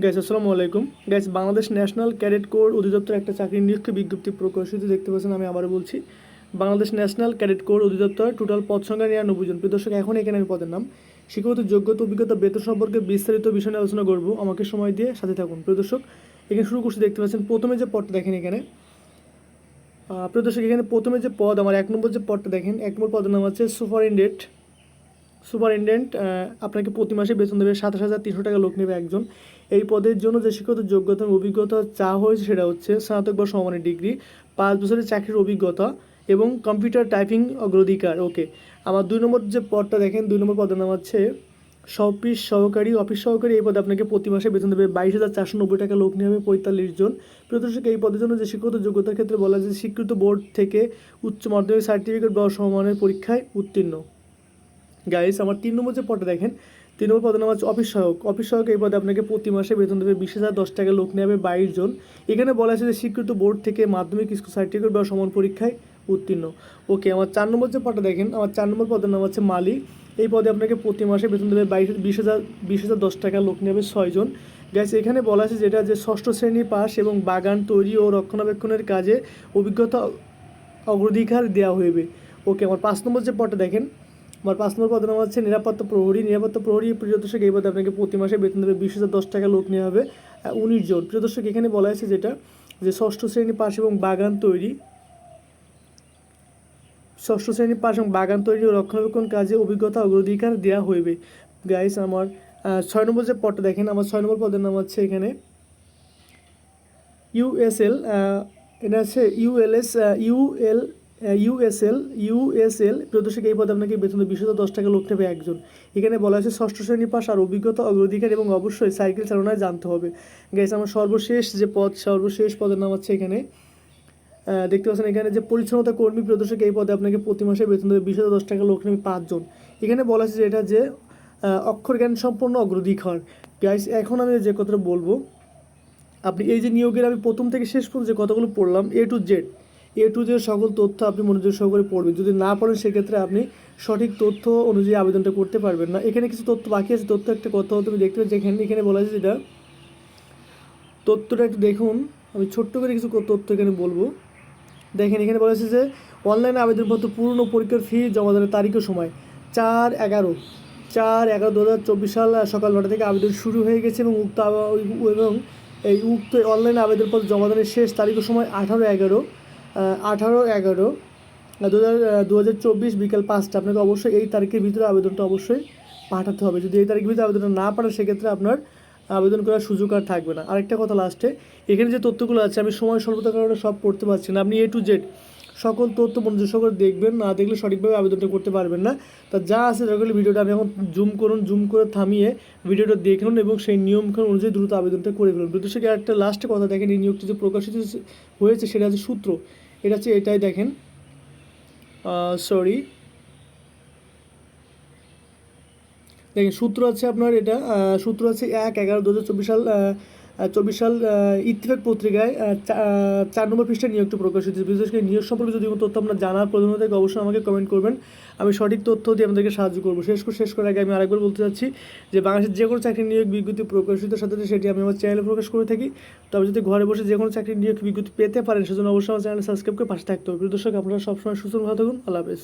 Gas আসসালামু আলাইকুম। Guys Bangladesh national cadet corps অধিদপ্তর একটা চাকরির নিয়োগকে বিজ্ঞপ্তি প্রকাশিত দেখতে পাচ্ছেন আমি আবারও বলছি। বাংলাদেশ ন্যাশনাল ক্যাডেট কোর অধিদপ্তর টোটাল পদ সংখ্যা নিরানব্বই জন। প্রিয় দর্শক এখন এখানে আমি পদের নাম। শিক্ষাগত যোগ্যতা অভিজ্ঞতা বেতন সম্পর্কে বিস্তারিত বিষয় আলোচনা করব। আমাকে সময় দিয়ে সাথে থাকুন। প্রিয় দর্শক এখানে শুরু করছি দেখতে পাচ্ছেন প্রথমে যে পদটা দেখেন এখানে। আহ, প্রিয় দর্শক এখানে প্রথমে যে পদ আমার এক নম্বর যে পদটা দেখেন এক নম্বর পদের নাম হচ্ছে সুপারিনডেন্ট সুপারিনটেন্ডেন্ট আপনাকে প্রতি মাসে বেতন দেবে সাতাশ হাজার তিনশো টাকা, লোক নেবে একজন। এই পদের জন্য যে শিক্ষত, যোগ্যতা অভিজ্ঞতা চা হয়েছে সেটা হচ্ছে স্নাতক বা সমানের ডিগ্রি, পাঁচ বছরের চাকরির অভিজ্ঞতা এবং কম্পিউটার টাইপিং অগ্রাধিকার। ওকে আমার দুই নম্বর যে পদটা দেখেন, দুই নম্বর পদের নাম হচ্ছে অফিস সহকারী অফিস সহকারী। এই পদে আপনাকে প্রতি মাসে বেতন দেবে বাইশ হাজার চারশো নব্বই টাকা, লোক নিয়ে হবে পঁয়তাল্লিশ জন। প্রদর্শক এই পদের জন্য যে শিক্ষত, যোগ্যতার ক্ষেত্রে বলা যায় স্বীকৃত বোর্ড থেকে উচ্চ মাধ্যমিক সার্টিফিকেট বা সমমানের পরীক্ষায় উত্তীর্ণ। গাইস আমার তিন নম্বর যে পদটা দেখেন, তিন নম্বর পদের নাম হচ্ছে অফিস সহায়ক অফিস সহায়ক এই পদে আপনাকে প্রতি মাসে বেতন দেবে বিশ হাজার দশ টাকা, লোক নেবে বাইশ জন। এখানে বলা আছে যে স্বীকৃত বোর্ড থেকে মাধ্যমিক স্কুল সার্টিফিকেট বা সমান পরীক্ষায় উত্তীর্ণ। ওকে আমার চার নম্বর যে পদটা দেখেন, আমার চার নম্বর পদের নাম হচ্ছে মালি এই পদে আপনাকে প্রতি মাসে বেতন দেবে বাইশ বিশ হাজার বিশ হাজার দশ টাকা, লোক নেবে ছয়জন গ্যাস এখানে বলা আছে যেটা যে ষষ্ঠ শ্রেণি পাস এবং বাগান তৈরি ও রক্ষণাবেক্ষণের কাজে অভিজ্ঞতা অগ্রাধিকার দেওয়া হইবে। ওকে আমার পাঁচ নম্বর যে পদটা দেখেন আমার পাঁচ নম্বর পদের নাম হচ্ছে নিরাপত্তা প্রহরী। নিরাপত্তা প্রহরী, প্রিয় দর্শক, এই পদে আপনাকে প্রতি মাসে বেতন দেবে বিশ হাজার দশ টাকা লোক নেওয়া হবে। উনিশ জন। প্রিয় দর্শক, এখানে বলা আছে যেটা, যে ষষ্ঠ শ্রেণি পাশ এবং বাগান তৈরি। ষষ্ঠ শ্রেণি পাশ এবং বাগান তৈরি ও রক্ষণাবেক্ষণ কাজে অভিজ্ঞতা অগ্রাধিকার দেওয়া হইবে। গাইস আমার ছয় নম্বর যে পদটা দেখেন, আমার ছয় নম্বর পদের নাম হচ্ছে এখানে ইউএসএল এটা আছে ইউএলএস ইউএল ইউএসএল ইউএসএল প্রদর্শক এই পদে আপনাকে বেতন বিশ হাজার দশ টাকা লোক নেবে একজন। এখানে বলা আছে ষষ্ঠ শ্রেণি পাস আর অভিজ্ঞতা, অগ্রাধিকার এবং অবশ্যই সাইকেল চালনায় জানতে হবে। গেছে আমার সর্বশেষ যে পদ, সর্বশেষ পদের নাম হচ্ছে এখানে দেখতে পাচ্ছেন এখানে যে পরিচ্ছন্নতা কর্মী প্রদর্শক এই পদে আপনাকে প্রতি মাসে বেতন দেবে বিশ হাজার দশ টাকা লোক নেবে পাঁচজন। এখানে বলা আছে যে এটা যে অক্ষর জ্ঞান সম্পন্ন অগ্রাধিকার। গাইস এখন আমি যে কথাটা বলব, আপনি এই যে নিয়োগের আমি প্রথম থেকে শেষ পর্যন্ত যে কথাগুলো পড়লাম A to Z A to Z সকল তথ্য আপনি মনোযোগ সহকারে পড়বেন। যদি না পড়েন, সেক্ষেত্রে আপনি সঠিক তথ্য অনুযায়ী আবেদনটা করতে পারবেন না। এখানে কিছু তথ্য বাকি আছে। তথ্য একটা কথা তুমি দেখতে পাচ্ছি এখানে এখানে বলা আছে যেটা, তথ্যটা একটু দেখুন। আমি ছোট্ট করে কিছু তথ্য এখানে বলব। দেখেন, এখানে বলা আছে যে, অনলাইনে আবেদনপত্র পূর্ণ পরীক্ষার ফি জমা দেওয়ার তারিখ ও সময়। চার এগারো। চার এগারো দু হাজার চব্বিশ সাল সকাল নটা থেকে আবেদন শুরু হয়ে গেছে এবং উক্ত এবং এই উক্ত অনলাইনে আবেদনপত্র জমা দেওয়ার শেষ তারিখ ও সময় আঠারো এগারো। আঠারো, এগারো দু হাজার দু হাজার চব্বিশ বিকাল পাঁচটা। আপনাকে অবশ্যই এই তারিখের ভিতরে আবেদনটা অবশ্যই পাঠাতে হবে। যদি এই তারিখের ভিতরে আবেদনটা না পাঠান, সেক্ষেত্রে আপনার আবেদন করার সুযোগ আর থাকবে না। আরেকটা কথা লাস্টে এখানে যে তথ্যগুলো আছে, আমি সময় স্বল্পতার কারণে সব পড়তে পারছি না। আপনি এ টু জেড সকল তথ্য মনোযোগ সহকারে দেখবেন, না দেখলে সঠিকভাবে আবেদনটা করতে পারবেন না। তা যা আছে যেগুলো ভিডিওটা আপনি এখন জুম করুন জুম করে থামিয়ে ভিডিওটা দেখুন এবং সেই নিয়মকানুন অনুযায়ী দ্রুত আবেদনটা করে ফেলুন। বিদেশে একটা লাস্টে কথা দেখেন, এই নিয়োগটি যে প্রকাশিত হয়েছে সেটা হচ্ছে সূত্র। এটা হচ্ছে এটাই দেখেন। সরি দেখেন সূত্র আছে আপনার এটা সূত্র আছে এক এগারো দু সাল চব্বিশ সাল ইত্তেফাক পত্রিকায় চার নম্বর পৃষ্ঠায় নিয়োগটি প্রকাশিত। বিশেষ করে নিয়োগ সম্পর্কে যদি কোনো তথ্য আপনার জানার প্রয়োজন থাকে অবশ্যই আমাকে কমেন্ট করবেন। আমি সঠিক তথ্য দিয়ে আপনাদেরকে সাহায্য করব। শেষ করে, শেষ করার আগে আমি আরেকবার বলতে চাচ্ছি যে, বাংলাদেশের যে কোনো চাকরি নিয়োগ বিজ্ঞপ্তি প্রকাশিত সাথে সেটি আমি আমার চ্যানেলে প্রকাশ করে থাকি। তবে যদি ঘরে বসে যে কোনো চাকরি নিয়োগ বিজ্ঞপ্তি পেতে পারেন, সেজন্য অবশ্যই আমার চ্যানেল সাবস্ক্রাইব করে পাশে থাকতে হবে। দর্শক, আপনারা সবসময় সুস্থ ভালো থাকুন। আল্লাহ হাফেজ।